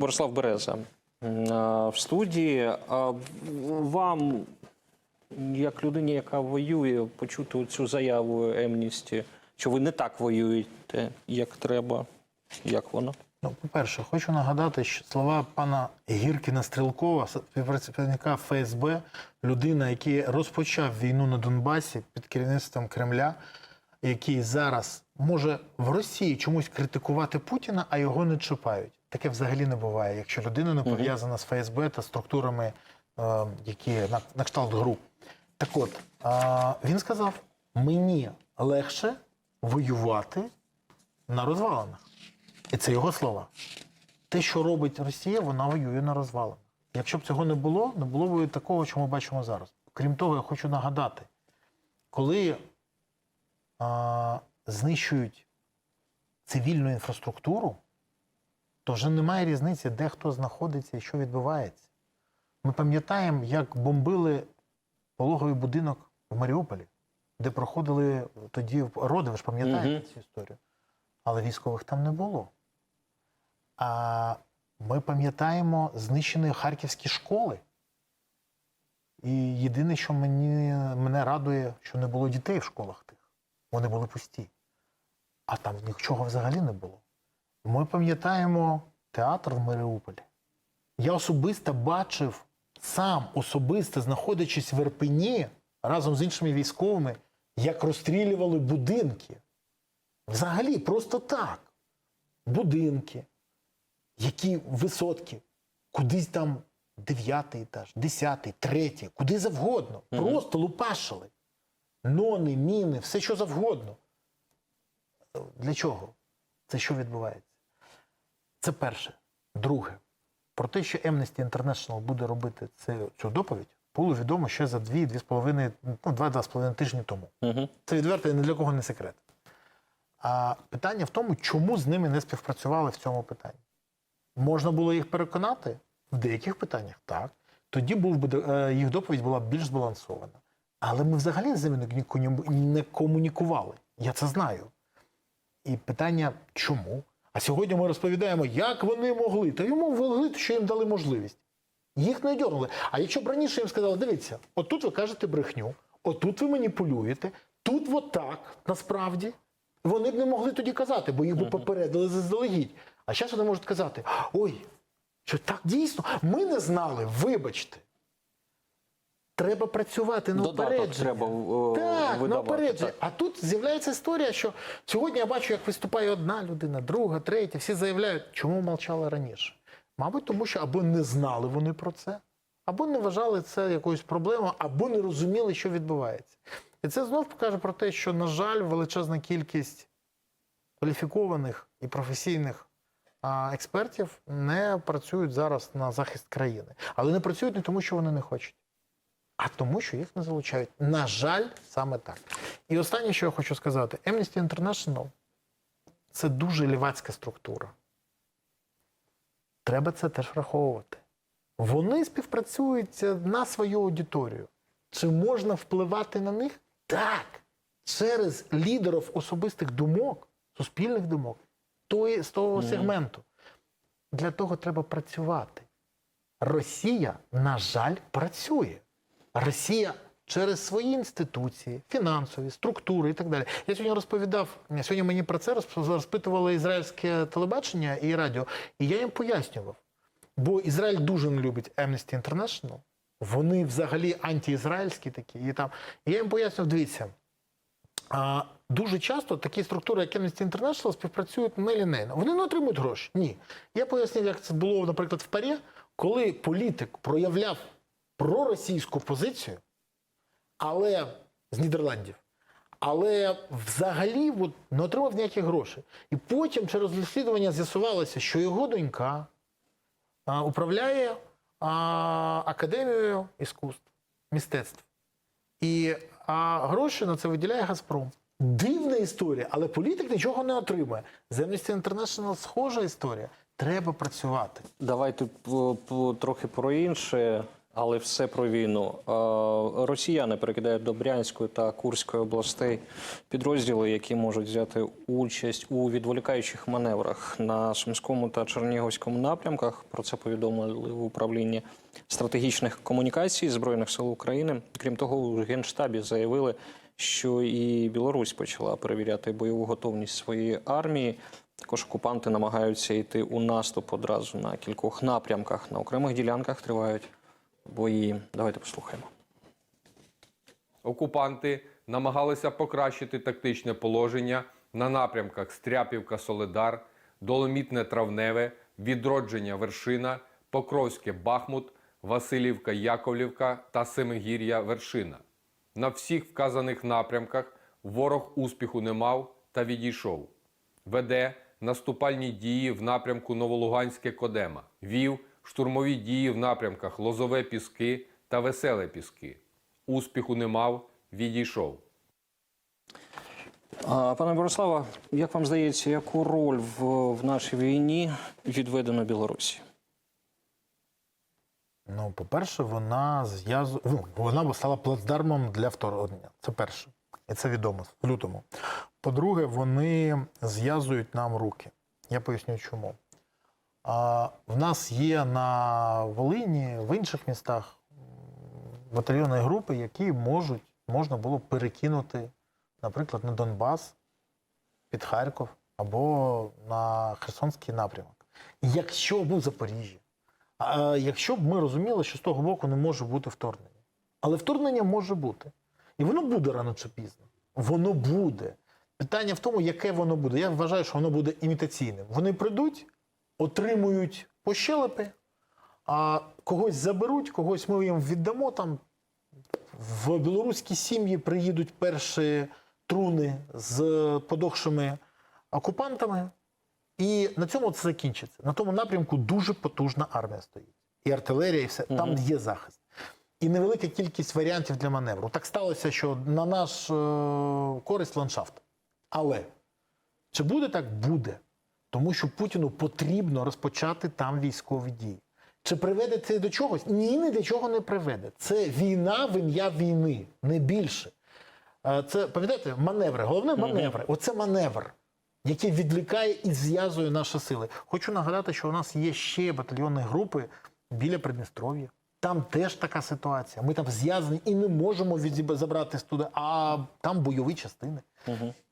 Борислав Береза в студії. Вам, як людині, яка воює, почути цю заяву Емністі, що ви не так воюєте, як треба, як воно? Ну, по-перше, хочу нагадати, що слова пана Гіркіна Стрілкова, співпрацівника ФСБ, людина, який розпочав війну на Донбасі під керівництвом Кремля, який зараз може в Росії чомусь критикувати Путіна, а його не чіпають. Таке взагалі не буває, якщо людина не пов'язана з ФСБ та структурами, е, які на, на кшталт ГРУ. Так от, він сказав: мені легше воювати на розвалинах. І це його слова. Те, що робить Росія, вона воює на розвалинах. Якщо б цього не було, не було б такого, що ми бачимо зараз. Крім того, я хочу нагадати, коли а, знищують цивільну інфраструктуру, то вже немає різниці, де хто знаходиться і що відбувається. Ми пам'ятаємо, як бомбили пологовий будинок в Маріуполі, де проходили тоді роди, ви ж пам'ятаєте Мгм. цю історію. Але військових там не було. А ми пам'ятаємо знищені харківські школи. І єдине, що мені, мене радує, що не було дітей в школах тих. Вони були пусті. А там нічого взагалі не було. Ми пам'ятаємо театр в Маріуполі. Я особисто бачив, сам особисто, знаходячись в Ірпені разом з іншими військовими, як розстрілювали будинки. Взагалі, просто так. Будинки, які висотки, кудись там дев'ятий етаж, десятий, третій, куди завгодно. Просто лупашили. Нони, міни, все що завгодно. Для чого? Це що відбувається? Це перше. Друге, про те, що Amnesty International буде робити цю доповідь, було відомо ще за дві-дві з половиною, ну, два-два з половиною тижні тому. Угу. Це відверто і ні для кого не секрет. А питання в тому, чому з ними не співпрацювали в цьому питанні. Можна було їх переконати в деяких питаннях, так. Тоді був би е, їх доповідь була більш збалансована. Але ми взагалі з ними не комунікували. Я це знаю. І питання чому? А сьогодні ми розповідаємо, як вони могли. Та йому могли, що їм дали можливість. Їх не дьорнули. А якщо б раніше їм сказали, дивіться, отут ви кажете брехню, отут ви маніпулюєте, тут от так насправді. Вони б не могли тоді казати, бо їх би попередили заздалегідь. А зараз вони можуть казати: ой, що так дійсно, ми не знали, вибачте. Треба працювати на упередження. треба Так, на упередження. А тут з'являється історія, що сьогодні я бачу, як виступає одна людина, друга, третя. Всі заявляють, чому мовчали раніше. Мабуть, тому що або не знали вони про це, або не вважали це якоюсь проблемою, або не розуміли, що відбувається. І це знов покаже про те, що, на жаль, величезна кількість кваліфікованих і професійних а, експертів не працюють зараз на захист країни. Але не працюють не тому, що вони не хочуть а тому, що їх не залучають. На жаль, саме так. І останнє, що я хочу сказати: Amnesty International – це дуже лівацька структура. Треба це теж враховувати. Вони співпрацюють на свою аудиторію. Чи можна впливати на них? Так. Через лідерів особистих думок, суспільних думок, тої, з того сегменту. Для того треба працювати. Росія, на жаль, працює. Росія через свої інституції, фінансові, структури і так далі. Я сьогодні розповідав, сьогодні мені про це розп- розпитувало ізраїльське телебачення і радіо, і я їм пояснював. Бо Ізраїль дуже не любить Amnesty International. Вони взагалі антиізраїльські такі. І, там. і я їм пояснював, дивіться, а, дуже часто такі структури, як Amnesty International, співпрацюють нелінейно. Вони не отримують гроші. Ні. Я пояснив, як це було, наприклад, в парі, коли політик проявляв проросійську позицію, але з Нідерландів. Але взагалі от, не отримав ніяких грошей. І потім через розслідування з'ясувалося, що його донька а, управляє а, академією іскусств, мистецтв. І а, гроші на це виділяє Газпром. Дивна історія, але політик нічого не отримує. З Amnesty International схожа історія. Треба працювати. Давайте трохи про інше. Але все про війну. Е, Росіяни перекидають до Брянської та Курської областей підрозділи, які можуть взяти участь у відволікаючих маневрах на Сумському та Чернігівському напрямках. Про це повідомили в управлінні стратегічних комунікацій Збройних сил України. Крім того, у Генштабі заявили, що і Білорусь почала перевіряти бойову готовність своєї армії. Також окупанти намагаються йти у наступ одразу на кількох напрямках. На окремих ділянках тривають бої. Давайте послухаємо. Окупанти намагалися покращити тактичне положення на напрямках Стряпівка-Соледар, Доломітне-Травневе, Відродження Вершина, Покровське Бахмут, Васильівка-Яковлівка та Семигір'я-Вершина. На всіх вказаних напрямках ворог успіху не мав та відійшов. Веде наступальні дії в напрямку Новолуганське Кодема. Вів штурмові дії в напрямках Лозове Піски та Веселе Піски. Успіху не мав, відійшов. Пане Борислава, як вам здається, яку роль в, в нашій війні відведено Білорусі? Ну, по-перше, вона зв'язує. Ну, вона стала плацдармом для вторгнення. Це перше. І це відомо в лютому. По-друге, вони зв'язують нам руки. Я поясню чому. В нас є на Волині, в інших містах м, батальйони і групи, які можуть, можна було б перекинути, наприклад, на Донбас під Харків або на Херсонський напрямок. Якщо був Запоріжжя. А якщо б ми розуміли, що з того боку не може бути вторгнення. Але вторгнення може бути. І воно буде рано чи пізно. Воно буде. Питання в тому, яке воно буде. Я вважаю, що воно буде імітаційним. Вони прийдуть, отримують пощелепи, а когось заберуть, когось ми їм віддамо. Там в білоруські сім'ї приїдуть перші труни з подохшими окупантами. І на цьому це закінчиться. На тому напрямку дуже потужна армія стоїть. І артилерія, і все. Там є захист. І невелика кількість варіантів для маневру. Так сталося, що на наш е, користь ландшафт. Але чи буде так? Буде. Тому що Путіну потрібно розпочати там військові дії. Чи приведе це до чогось? Ні, ні до чого не приведе. Це війна в ім'я війни, не більше. Е, Це, пам'ятаєте, маневри. Головне маневри. Оце маневр, який відвлікає і зв'язує наші сили. Хочу нагадати, що у нас є ще батальйонні групи біля Придністров'я. Там теж така ситуація. Ми там зв'язані і не можемо забратись туди, а там бойові частини.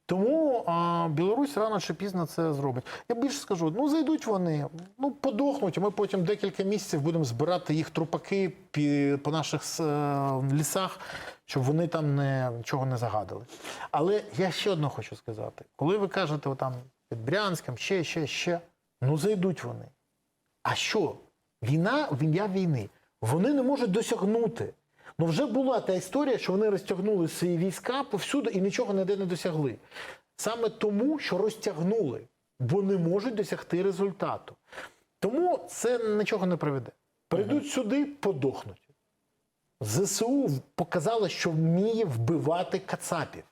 Тому а, Білорусь рано чи пізно це зробить. Я більше скажу: ну зайдуть вони, ну подохнуть. а Ми потім декілька місяців будемо збирати їх трупаки по наших е, лісах, щоб вони там не, нічого не загадали. Але я ще одне хочу сказати: коли ви кажете, там під Брянськом, ще, ще, ще, ну зайдуть вони. А що? Війна в війни. Вони не можуть досягнути. Ну вже була та історія, що вони розтягнули свої війська повсюди і нічого ніде не досягли. Саме тому, що розтягнули, бо не можуть досягти результату. Тому це нічого не приведе. Прийдуть сюди, подохнуть. ЗСУ показало, що вміє вбивати кацапів.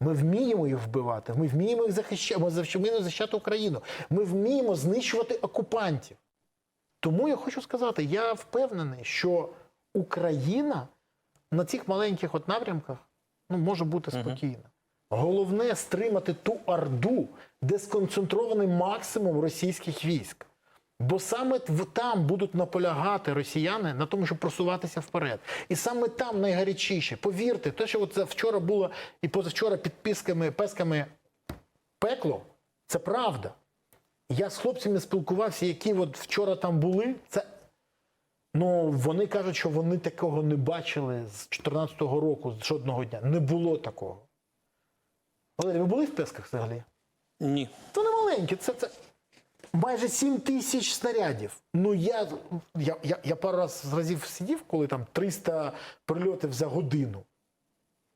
Ми вміємо їх вбивати, ми вміємо їх захищати, ми вміємо захищати Україну. Ми вміємо знищувати окупантів. Тому я хочу сказати, я впевнений, що Україна на цих маленьких от напрямках ну, може бути спокійна. Головне стримати ту орду, де сконцентрований максимум російських військ. Бо саме там будуть наполягати росіяни на тому, щоб просуватися вперед. І саме там найгарячіше. Повірте, те, що от вчора було і позавчора під пісками, песками пекло, це правда. Я з хлопцями спілкувався, які от вчора там були. Це ну вони кажуть, що вони такого не бачили з 2014 року, з жодного дня. Не було такого. Валерій, ви були в Песках взагалі? Ні. Це не маленьке, це, це майже 7 тисяч снарядів. Ну я, я, я, я пару раз разів сидів, коли там 300 прильотів за годину.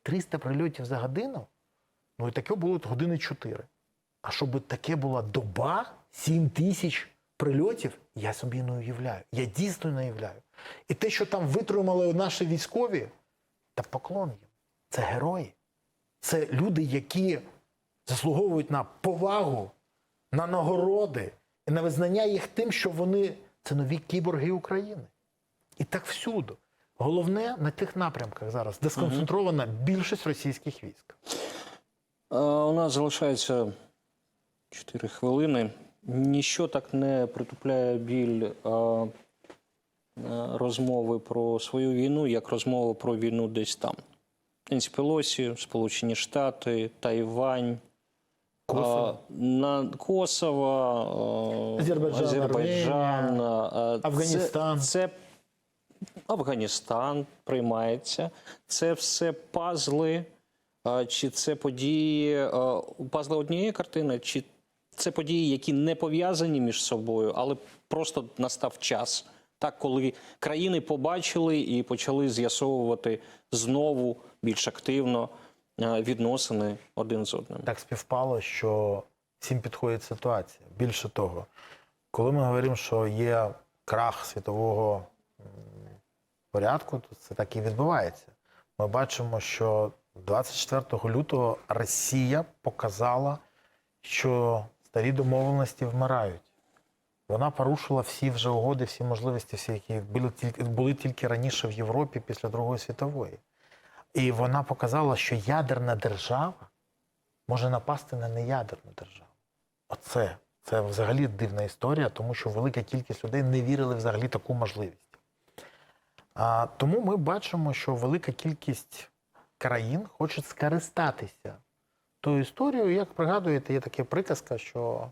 300 прильотів за годину? Ну і таке було години 4. А щоб таке була доба, 7 тисяч прильотів, я собі не уявляю. Я дійсно не уявляю. І те, що там витримали наші військові, та поклон їм. Це герої. Це люди, які заслуговують на повагу, на нагороди і на визнання їх тим, що вони це нові кіборги України. І так всюди. Головне на тих напрямках зараз, де сконцентрована більшість російських військ. У нас залишається 4 хвилини. Ніщо так не притупляє біль е, е, розмови про свою війну, як розмова про війну десь там. Ненсі Пелосі, Сполучені Штати, Тайвань, Косово. е, на Косово, е, Азербайджан, Азербайджан, е, це- Афганістан. Це, Афганістан приймається. Це все пазли, а, чи це події, а, пазли однієї картини, чи це події, які не пов'язані між собою, але просто настав час. Так, коли країни побачили і почали з'ясовувати знову більш активно відносини один з одним. Так співпало, що всім підходить ситуація. Більше того, коли ми говоримо, що є крах світового порядку, то це так і відбувається. Ми бачимо, що 24 лютого Росія показала, що старі домовленості вмирають. Вона порушила всі вже угоди, всі можливості, всі, які були тільки, були тільки раніше в Європі після Другої світової. І вона показала, що ядерна держава може напасти на неядерну державу. Оце це взагалі дивна історія, тому що велика кількість людей не вірили взагалі таку можливість. А, тому ми бачимо, що велика кількість країн хоче скористатися тою історією. Як пригадуєте, є така приказка, що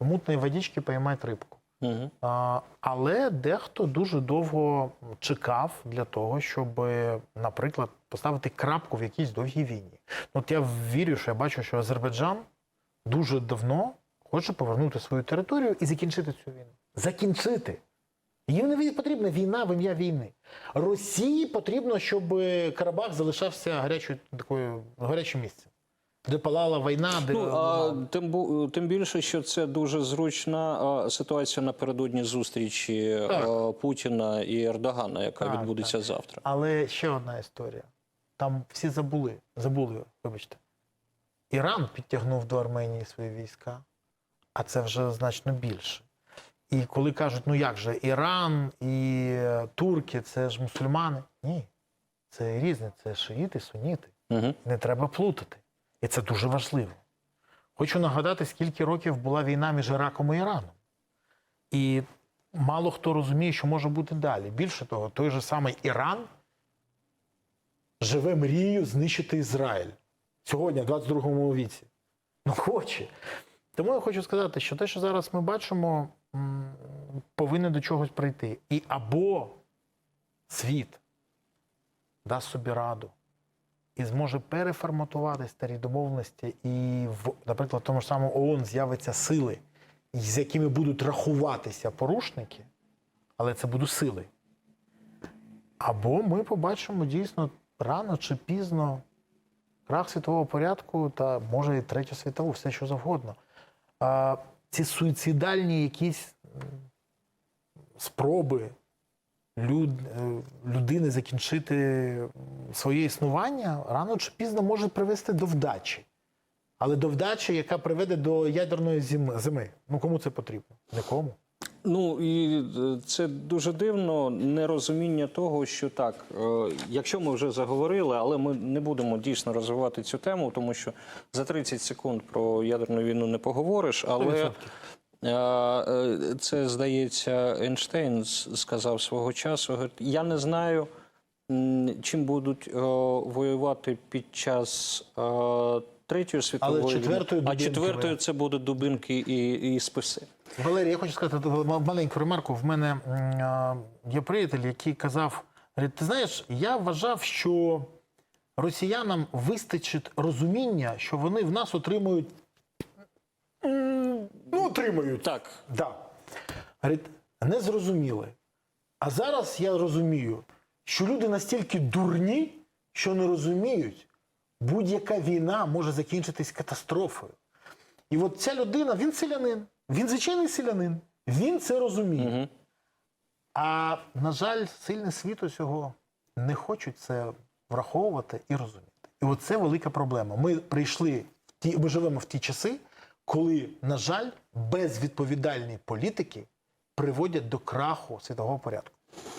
в мутної водички поймають рибку. Угу. А, але дехто дуже довго чекав для того, щоб, наприклад, поставити крапку в якійсь довгій війні. Ну, От я вірю, що я бачу, що Азербайджан дуже давно хоче повернути свою територію і закінчити цю війну. Закінчити. Їм не потрібна війна в ім'я війни. Росії потрібно, щоб Карабах залишався гарячою такою гарячим місцем, де палала війна, де Ну, а, тим, тим більше, що це дуже зручна а, ситуація напередодні зустрічі а, Путіна і Ердогана, яка Так, відбудеться завтра. Але ще одна історія. Там всі забули, забули, вибачте. Іран підтягнув до Арменії свої війська, а це вже значно більше. І коли кажуть, ну як же, Іран і е, турки це ж мусульмани. Ні. Це різне, це шиїти, суніти. Угу. Не треба плутати. І це дуже важливо. Хочу нагадати, скільки років була війна між Іраком і Іраном. І мало хто розуміє, що може бути далі. Більше того, той же самий Іран живе мрією знищити Ізраїль сьогодні, в 22 віці. Ну, хоче. Тому я хочу сказати, що те, що зараз ми бачимо, повинно до чогось прийти. І або світ дасть собі раду і зможе переформатувати старі домовленості, і в, наприклад, в тому ж самому ООН з'явиться сили, з якими будуть рахуватися порушники, але це будуть сили. Або ми побачимо дійсно рано чи пізно крах світового порядку та може і третю світову, все що завгодно. А, ці суїцидальні якісь спроби люд, людини закінчити своє існування рано чи пізно може привести до вдачі. Але до вдачі, яка приведе до ядерної зими. Ну кому це потрібно? Нікому. Ну і е, це дуже дивно нерозуміння того, що так, е, якщо ми вже заговорили, але ми не будемо дійсно розвивати цю тему, тому що за 30 секунд про ядерну війну не поговориш. Але це здається, Ейнштейн сказав свого часу. Я не знаю, чим будуть е, воювати під час. е, Третьої світової війни, четвертої а четвертою це будуть дубинки і, і списи. Валерій, я хочу сказати маленьку ремарку. В мене є приятель, який казав: ти знаєш, я вважав, що росіянам вистачить розуміння, що вони в нас отримують. Ну, отримують. Так, Да. Говорить, не зрозуміли. А зараз я розумію, що люди настільки дурні, що не розуміють, будь-яка війна може закінчитись катастрофою. І от ця людина, він селянин, він звичайний селянин, він це розуміє. Мгм. А на жаль, сильне світу цього не хочуть це враховувати і розуміти. І от це велика проблема. Ми прийшли в ті, ми живемо в ті часи, коли, на жаль, безвідповідальні політики приводять до краху світового порядку.